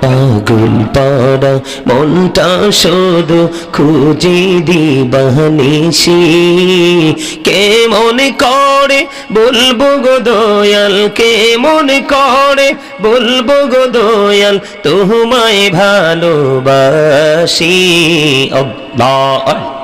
পাগল পাড়া মনটা শুধু খুঁজে দিবানিসি কে মনে করে বলব গো দয়াল কে মনে করে বলব গো দয়াল তোমায় ভালোবাসি আল্লাহ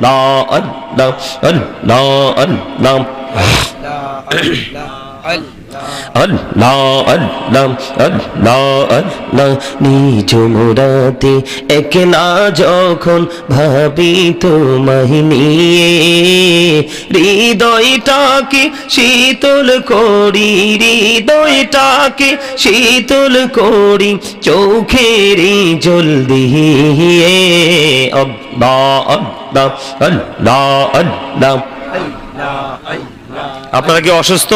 la an la an la নিজমরাতে একলা যখন ভাবি তোমায় নিয়ে হৃদয়টাকে শীতল করি হৃদয়টাকে শীতল করি চোখেরই জল অব্দা অব্বা আল্লাহ আল্লাহ আল্লাহ। আপনারা কি অসুস্থ?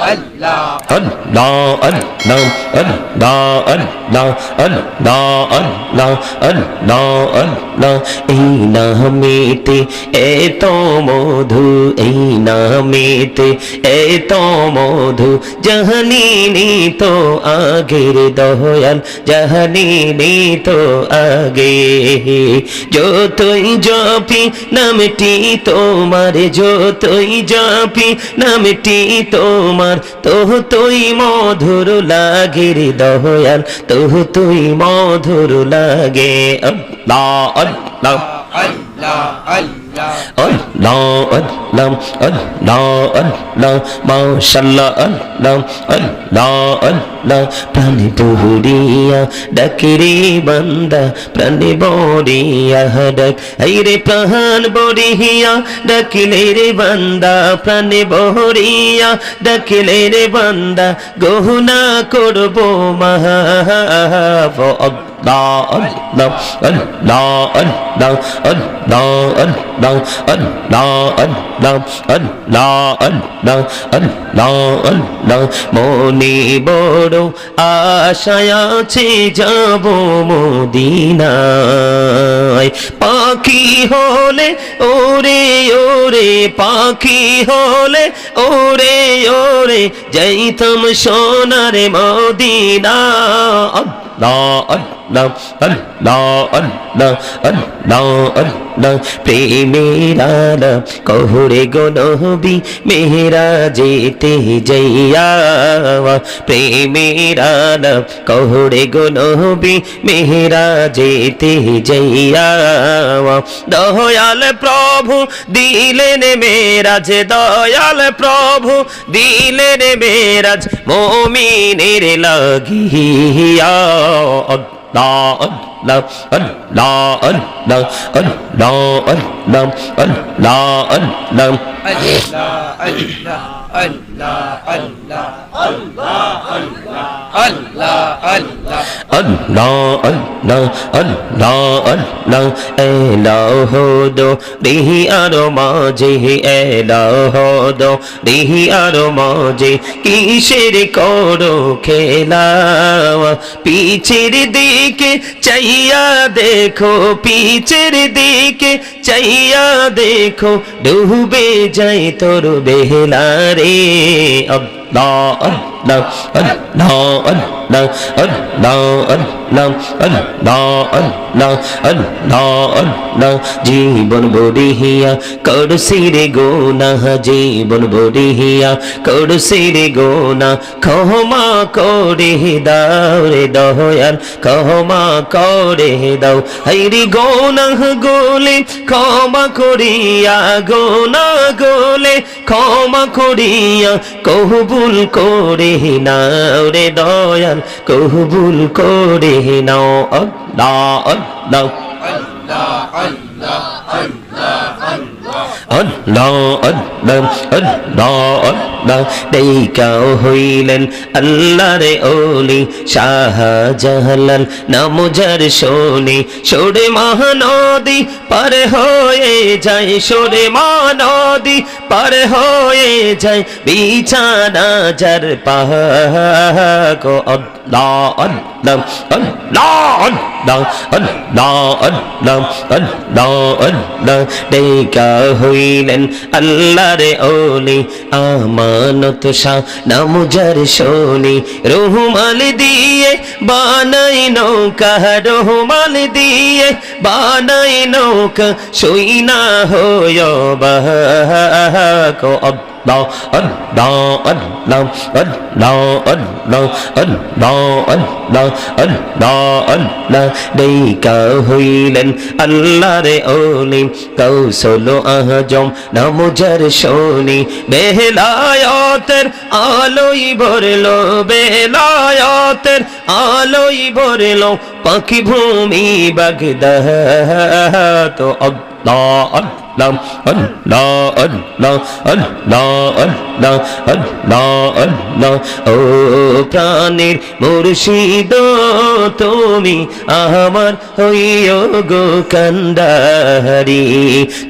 আল্লাহ আল্লাহ আল্লাহ আল্লাহ আল্লাহ আল্লাহ আল্লাহ আল্লাহ এই নামেতে এত মধু এই নামেতে এত মধু জাহানি তো আগের দয়াল জাহানি তো আগে যতই জপি নামটি তোমার যতই জপি নামটি তোমার তোহ তুই মধুর লাগে রে দহয়াল তোহ তুই মধুর লাগে। আল্লাহ আল্লাহ আল্লাহ আল্লাহ। আল্লাহ আল্লাহ আল্লাহ আল্লাহ মাশাল্লাহ আল্লাহ আল্লাহ আল্লাহ প্রাণে বহরিয়া, ডাকে রে বান্দা, প্রাণে বরিয়া ডাক এই রে প্রাণ বরিয়া ডাকিলে রে বান্দা, প্রাণে বহরিয়া, ডাকিলে রে বান্দা, গহনা করব মহা মনে বড় আশায় আছে যাব মদিনায়। পাখি হলে ওরে ওরে, পাখি হলে ওরে ওরে, যাইতাম সোনার মদিনা। আল্লাহ আল্লাহ আল্লাহ আল্লাহ প্রেমের আলাপ কহরে গো নবী মেহরা যেতে যাইয়া প্রেমের আলাপ কহরে গো নবী মেহরা যেতে যাইয়া দয়াল প্রভু দিলেন মেরাজ দয়াল প্রভু দিলেন মেরাজ মোমিনের লাগিয়া লা আল্লাহ আল্লাহ আল্লাহ আল্লাহ আল্লাহ Allah, Allah, Allah, Allah, এলাহ দো রিহি আর মাঝে এলাহ দো আর মাঝে কিসের করো খেলা পিছের দিকে চাইয়া দেখো পিছের দিকে চাইয়া দেখো ডুবে যাই তোর বেহলার রে জীবন বরিহিয়া করছি রে গোনা জীবন বরিহিয়া করছি রে গোনা ক্ষমা করে দাও রে দয়াল ক্ষমা করে দাও হরি গোনা গোলে ক্ষমা করিয়া গোনা গোলে ক্ষমা করিয়া কহবু কহবুল করে নাও রে দয়াল কবুল করে নাও। আল্লাহ আল্লাহ আল্লাহ আল্লাহ। আল্লাহ আল্লাহ দেইকা হইলেন আল্লাহরে ওলি, শাহজাহালাল, নামজার শোনে, সরে মহানদী, পার হয়ে যায়, সরে মহানদী, পার হয়ে যায়, বিছানা যার পাহাগ আল্লাহ আল্লাহ ডেকা হইলেন আল্লাহরে ওলি আমানত শাহ নামুজার শোনি রহুমাল দিয়ে বানাই নৌকা রহুমাল দিয়ে বানাই নৌকা সই না হয় বাহাক আল্লাহ আল্লাহ আল্লাহ আল্লাহ আল্লাহ আল্লাহ আল্লাহ আল্লাহ আল্লাহ ডেকা হইলেন আল্লাহরে ওলি কৌশল আহজম নামুজার শোনি বেলায়তের আলোই ভরলো বেলায়তের আলোই ভরলো পাখি ভূমি বাগদাহ তো lam an la an la তুমি আমার হইও গো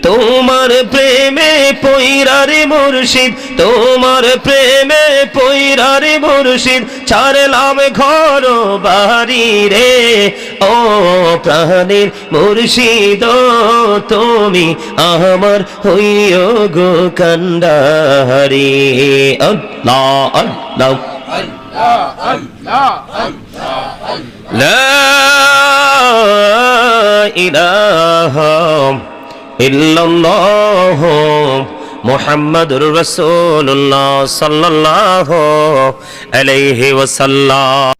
তোমার প্রেমে পৈরারে মুরশিদ তোমার প্রেমে পৈরারে মুর্শিদ ছাড়লাম ঘর বাড়ি রে ও প্রাণের মুর্শিদ তুমি আহ আমার হইও গো কান্দারি আল্লাহ আল্লাহ Allah, Allah, Allah. لا إله إلا الله محمد رسول الله صلى الله عليه وسلم